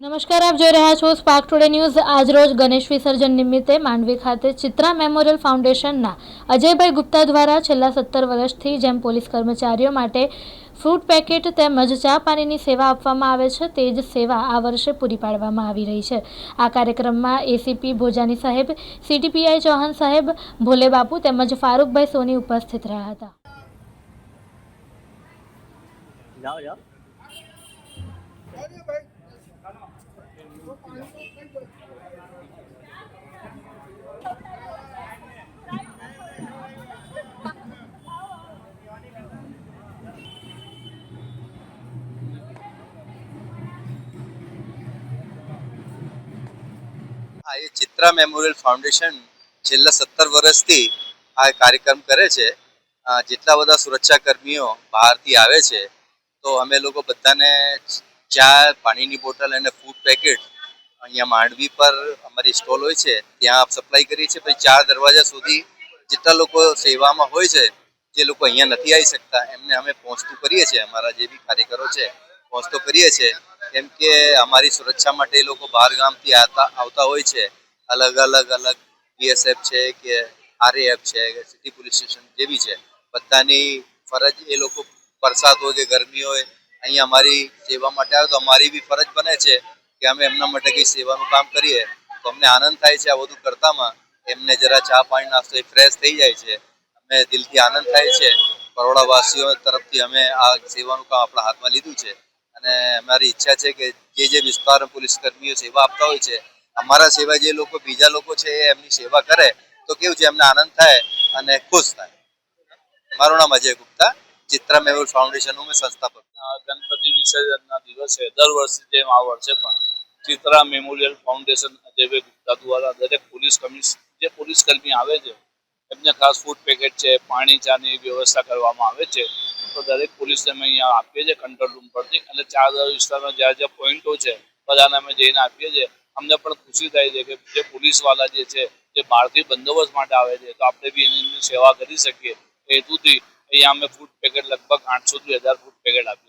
નમસ્કાર, આપ જોઈ રહ્યા છો સ્પાર્ક ટુડે ન્યૂઝ આજરોજ ગણેશ વિસર્જન નિમિત્તે માંડવી ખાતે ચિત્રા મેમોરિયલ ફાઉન્ડેશનના અજયભાઈ ગુપ્તા દ્વારા છેલ્લા સત્તર વર્ષથી જેમ પોલીસ કર્મચારીઓ માટે ફ્રૂટ પેકેટ તેમજ ચા પાણીની સેવા આપવામાં આવે છે, તે જ સેવા આ વર્ષે પૂરી પાડવામાં આવી રહી છે. આ કાર્યક્રમમાં એસીપી ભોજાની સાહેબ સીટીપીઆઈ ચૌહાણ સાહેબ, ભોલે બાપુ તેમજ ફારૂકભાઈ સોની ઉપસ્થિત રહ્યા હતા. જાઓ જાઓ. હા, એ ચિત્રા મેમોરિયલ ફાઉન્ડેશન છેલ્લા સત્તર વર્ષથી આ કાર્યક્રમ કરે છે. જેટલા બધા સુરક્ષા કર્મીઓ બહારથી આવે છે, તો અમે લોકો બધાને ચા, પાણીની બોટલ અને ફૂડ પેકેટ અહીંયા માંડવી પર અમારી સ્ટોલ હોય છે. ત્યાં સપ્લાય કરીએ છીએ. પછી ચાર દરવાજા સુધી જેટલા લોકો સેવામાં હોય છે, જે લોકો અહીંયા નથી આવી શકતા, એમને અમે પહોંચતું કરીએ છીએ. અમારા જે બી કાર્યકરો છે, પહોંચતો કરીએ છીએ. કેમ કે અમારી સુરક્ષા માટે એ લોકો બહાર ગામથી આવતા આવતા હોય છે. અલગ અલગ અલગ બીએસએફ છે કે આરએએફ છે, કે સિટી પોલીસ સ્ટેશન જેવી છે. બધાની ફરજ એ લોકો વરસાદ હોય કે ગરમી હોય અહીંયા અમારી સેવા માટે આવે તો અમારી બી ફરજ બને છે કે અમે એમના માટે કંઈ સેવાનું કામ કરીએ. તો અમને આનંદ થાય છે આ બધું કરતામાં. એમને જરા ચા પાણી નાસ્તો એ ફ્રેશ થઈ જાય છે. અમે દિલથી આનંદ થાય છે. બરોડાવાસીઓ તરફથી અમે આ સેવાનું કામ આપણા હાથમાં લીધું છે. અને અમારી ઈચ્છા છે કે જે જે વિસ્તાર પોલીસ કર્મીઓ સેવા આપતા હોય છે, અમારા સેવા જે લોકો, બીજા લોકો છે એ એમની સેવા કરે તો કેવું છે? એમને આનંદ થાય અને ખુશ થાય. મારું નામ અજય ગુપ્તા, ચિત્રા મેમોરિયલ ફાઉન્ડેશનનું મેં સંસ્થાપક. ગણપતિ વિસર્જનના દિવસે દર વર્ષે જેમ આ વર્ષે પણ ચિત્રા મેમોરિયલ ફાઉન્ડેશન અજય ગુપ્તા દ્વારા દરેક પોલીસ કમિશ, જે પોલીસ કર્મી આવે છે, એમને ખાસ ફૂડ પેકેટ છે, પાણી, ચાની વ્યવસ્થા કરવામાં આવે છે. તો દરેક પોલીસને અમે અહીંયા આપીએ છીએ કંટ્રોલ રૂમ પરથી. અને ચાર વિસ્તારમાં જ્યાં જ્યાં પોઈન્ટો છે, બધાને અમે જઈને આપીએ છીએ. અમને પણ ખુશી થાય છે કે જે પોલીસવાલા જે છે, જે બહારથી બંદોબસ્ત માટે આવે છે, તો આપણે બી એની સેવા કરી શકીએ. એ હેતુથી અહીંયા અમે ફૂડ પેકેટ લગભગ આઠસોથી હજાર ફૂડ પેકેટ આપીએ